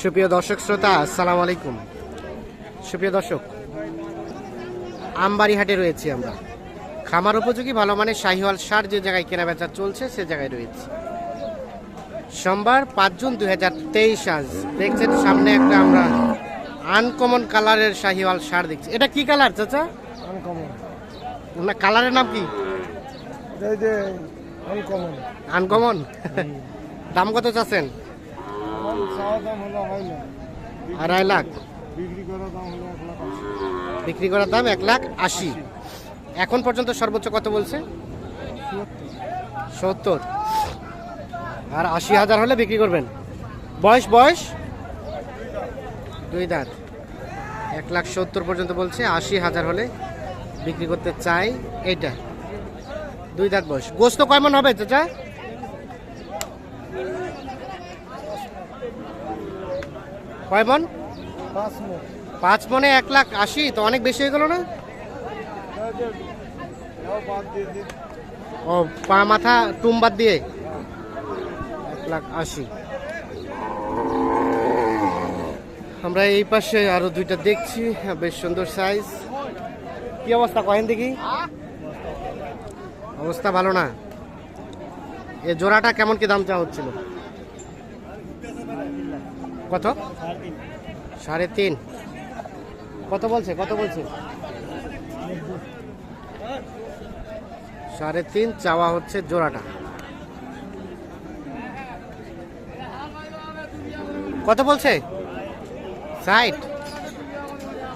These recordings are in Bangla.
সুপ্রিয় দর্শক শ্রোতা আসসালামু আলাইকুম। সুপ্রিয় দর্শক আমবাড়ি হাটে রয়েছি আমরা। খামার উপযোগী ভালো মানের শাহিওয়াল সার যে জায়গায় কেনা বেচা চলছে সে জায়গায় রয়েছে। সোমবার পাঁচ জুন দুই হাজার তেইশ আজ দেখছেন সামনে একটা আমরা আনকমন কালারের শাহিওয়াল সার দেখছি। এটা কি কালার চাচা? আনকমন। না কালারের নাম কি? আনকমন। আনকমন? দাম কত চাচ্ছেন? চাওয়া দাম হলো হয় না। আড়াই লাখ। বিক্রি করা দাম হলো এক লাখ বিক্রি করার দাম এক লাখ আশি। এখন পর্যন্ত সর্বোচ্চ কত বলছে? সত্তর। আর আশি হাজার হলে বিক্রি করবেন। বয়স বয়স? দুই দাঁত। এক লাখ সত্তর পর্যন্ত বলছে আশি হাজার হলে বিক্রি করতে চাই এইটা। দুই দাঁত বয়স। গোস্ত কয় মন হবে চাচা? কয় মন? পাঁচ মনে। এক লাখ আশি তো অনেক বেশি হয়ে গেল না? ও পা মাথা টুম বাদ দিয়ে? এক লাখ আশি। আমরা এই পাশে আরও দুইটা দেখছি বেশ সুন্দর সাইজ কি অবস্থা কয়েন দেখি? অবস্থা ভালো না। এ জোড়াটা কেমন কি দাম চাওয়া হচ্ছিল? কত? সাড়ে তিন। কত বলছে? কত বলছে? সাড়ে তিন, চাওয়া হচ্ছে জোড়াটা। কত বলছে? ষাট।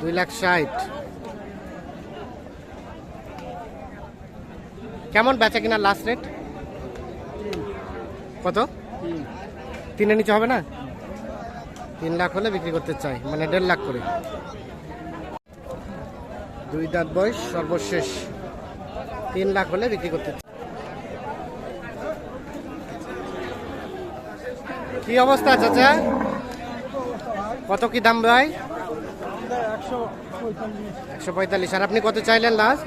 দুই লাখ ষাট। কেমন বেচা কিনা লাস্ট রেট কত? তিনে নিচে হবে না? তিন লাখ হলে বিক্রি করতে চাই মানে দেড় লাখ করে। দুই দাঁত বয়স সর্বশেষ। তিন লাখ হলে বিক্রি করতে চাই। কি অবস্থা চাচা? কত কি দাম ভাই? একশো পঁয়তাল্লিশ। আর আপনি কত চাইলেন লাস্ট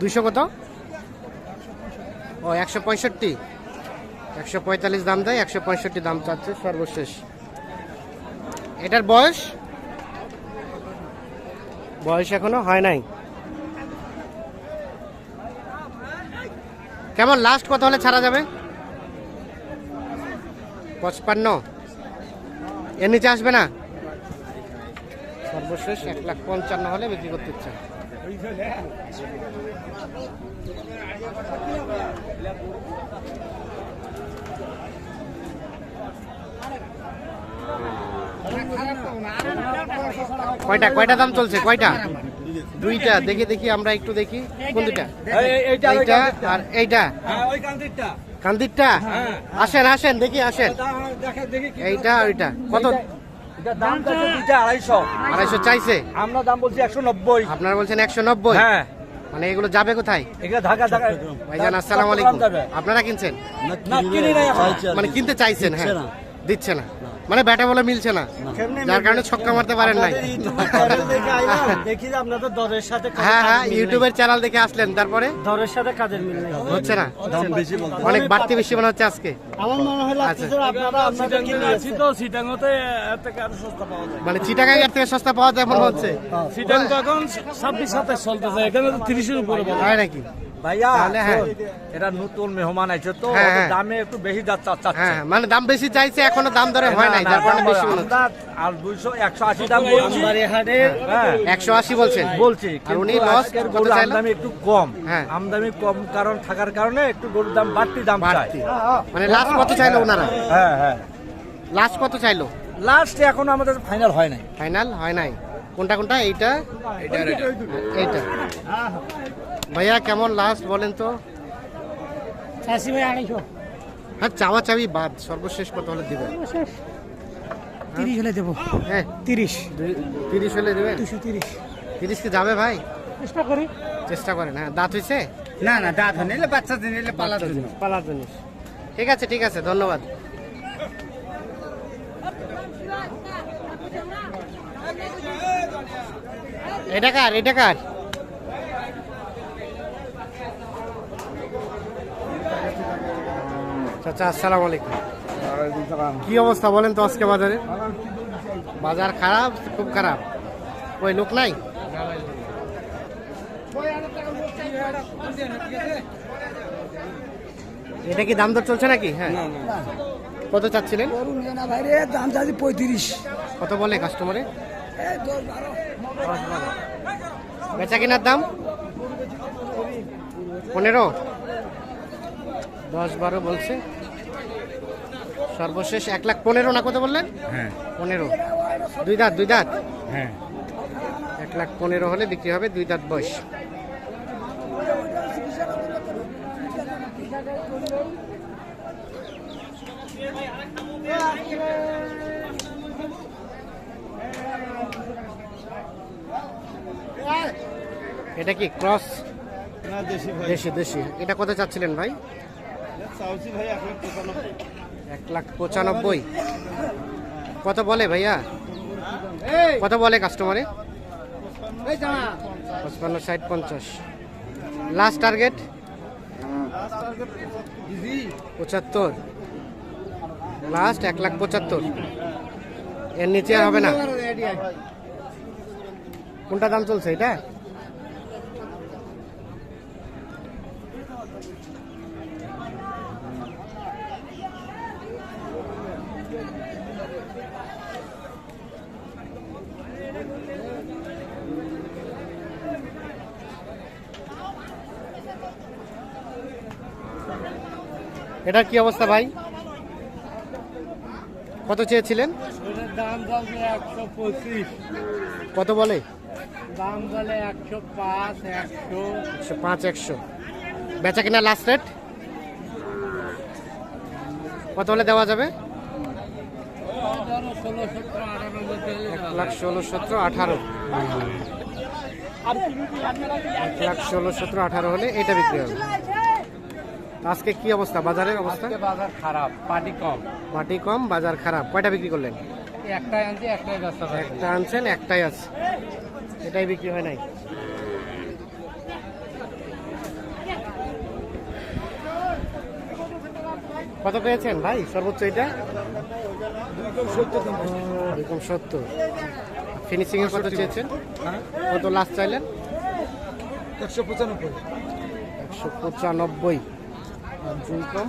দুইশো কত? ও, একশো পঁয়ষট্টি। একশো পঁয়তাল্লিশ দাম দেয়, একশো পঁয়ষট্টি দাম চাচ্ছে সর্বশেষ। এটার বয়স? বয়স এখনও হয় নাই। কেমন লাস্ট কত হলে ছাড়া যাবে? পঁচপান্ন। এর নিচে আসবে না? সর্বশেষ এক লাখ পঞ্চান্ন হলে বিক্রি করতে ইচ্ছা। কয়টা? কয়টা দাম চলছে? কয়টা? দুইটা। দেখি দেখি আমরা একটু দেখি। কোন দুইটা এইটা আর এইটা? কান্দিরটা? আসেন আসেন দেখি আসেন। এইটা আর ওইটা। কত? আড়াইশো। চাইছে? আমরা দাম বলছি একশো নব্বই। আপনারা বলছেন একশো নব্বই? হ্যাঁ। মানে এগুলো যাবে কোথায়? ঢাকা ঢাকা। ভাইজান আসসালামু আলাইকুম। আপনারা কিনছেন। মানে কিনতে চাইছেন হ্যাঁ। দিচ্ছে না। মানে ব্যাটা বলে মিলছে না। যার কারণে ছক্কা মারতে পারেন নাই। দেখে আপনাদের দরের সাথে হ্যাঁ হ্যাঁ। ইউটিউবের চ্যানেল দেখে আসলেন তারপরে? দরের সাথে কাজের মিল নেই? হচ্ছে না। অনেক বাড়তি বেশি মনে হচ্ছে আজকে। আমার মনে হয় আচ্ছা। যে আপনারা আপনাদের কিনে আছি তো সিটাঙ্গতে এর থেকে সস্তা পাওয়া যায়। মানে চিটাগাং এর থেকে সস্তা পাওয়া যায় মনে হচ্ছে। সিটাং তো এখন ছাব্বিশ সাতাশ চলতেছে এখানে তো তিরিশের উপরে হয় নাকি? ভাইয়া হ্যাঁ। এটা নতুন মেহমান আছে তো হ্যাঁ, হ্যাঁ। দামে একটু বেশি যা- চা- হ্যাঁ মানে দাম বেশি চাইছে এখনও দাম ধরে হয় নাই যার কারণে বেশি হচ্ছে আমরা আর দুইশো একশো আশি দাম বলছি। একশো আশি বলছেন বলছি আর উনি লস গরুর চাইলো? আমদানি একটু কম। হ্যাঁ। আমদানি কম কারণ থাকার কারণে একটু গরুর দাম বাড়তি দাম চাই। বাড়তি। মানে লাস্ট কত চাইলো ওনারা? হ্যাঁ হ্যাঁ। লাস্ট কত চাইলো? লাস্ট এখন আমাদের ফাইনাল হয় নাই। ফাইনাল হয় নাই। কোনটা কোনটা? এইটা। এইটা। ভাইয়া কেমন লাস্ট বলেন তো? চাষি ভাই আড়াইশো। হ্যাঁ চাওয়া চাবি বাদ। সর্বশেষ কত হলে দিবেন? তিরিশ হলে দেবো। হ্যাঁ। তিরিশ। তিরিশ হলে দিবেন? দুশো তিরিশ। তিরিশ কি যাবে ভাই? চেষ্টা করি। চেষ্টা করেন হ্যাঁ। দাঁত হয়েছে? না না দাঁত নিলে বাচ্চা নিলে পালার জন্য। পালার জন্য। ঠিক আছে ঠিক আছে। ধন্যবাদ। এটা কার? এটা কার? চাচা আসসালামু আলাইকুম। কি অবস্থা বলেন তো আজকে বাজারে? বাজার খারাপ খুব খারাপ। ওই লোক নাই? এটা কি দাম দর চলছে নাকি? হ্যাঁ। কত চাচ্ছিলেন? দাম চাচ্ছি পঁয়ত্রিশ। কত বলে কাস্টমারে? বেচা কেনার দাম? পনেরো? দশ বারো বলছে। সর্বশেষ এক লাখ পনেরো না কত বললেন? হ্যাঁ। পনেরো। দুই দাঁত দুই দাঁত? হ্যাঁ। এক লাখ পনেরো হলে বিক্রি হবে দুই দাঁত বয়স। এটা কি ক্রস? দেশি দেশি। এটা কত চাচ্ছিলেন ভাই? এক লাখ পঁচানব্বই। কত বলে ভাইয়া? কত বলে কাস্টমারে পঁচপান্ন ষাট পঞ্চাশ। লাস্ট টার্গেট পঁচাত্তর। লাস্ট এক লাখ পঁচাত্তর। এর নিচে আর হবে না। কোনটা দাম চলছে এটা? এটার কি অবস্থা ভাই? কত চেয়েছিলেন? কত বলে? দাম বলে একশো পাঁচ একশো। একশো পাঁচ একশো। বেচা কিনা লাস্ট রেট কত হলে দেওয়া যাবে? এক লাখ ষোলো সতেরো আঠারো। এক লাখ ষোলো সতেরো আঠারো হলে এটা বিক্রি হবে। আজকে কি অবস্থা? বাজারের অবস্থা? বাজার খারাপ পাটি কম। মাটি কম বাজার খারাপ। কয়টা বিক্রি করলেন? একটাই আনছি একটাই ব্যস্ত একটা আনছেন একটাই আছে। এটাই বিক্রি হয় নাই? কত পেয়েছেন ভাই সর্বোচ্চ এটা? এরকম সত্তর। ফিনিশিং এর কত চেয়েছেন? কত লাস্ট চাইলেন? একশো পঁচানব্বই। একশো পঁচানব্বই। আর দুই কম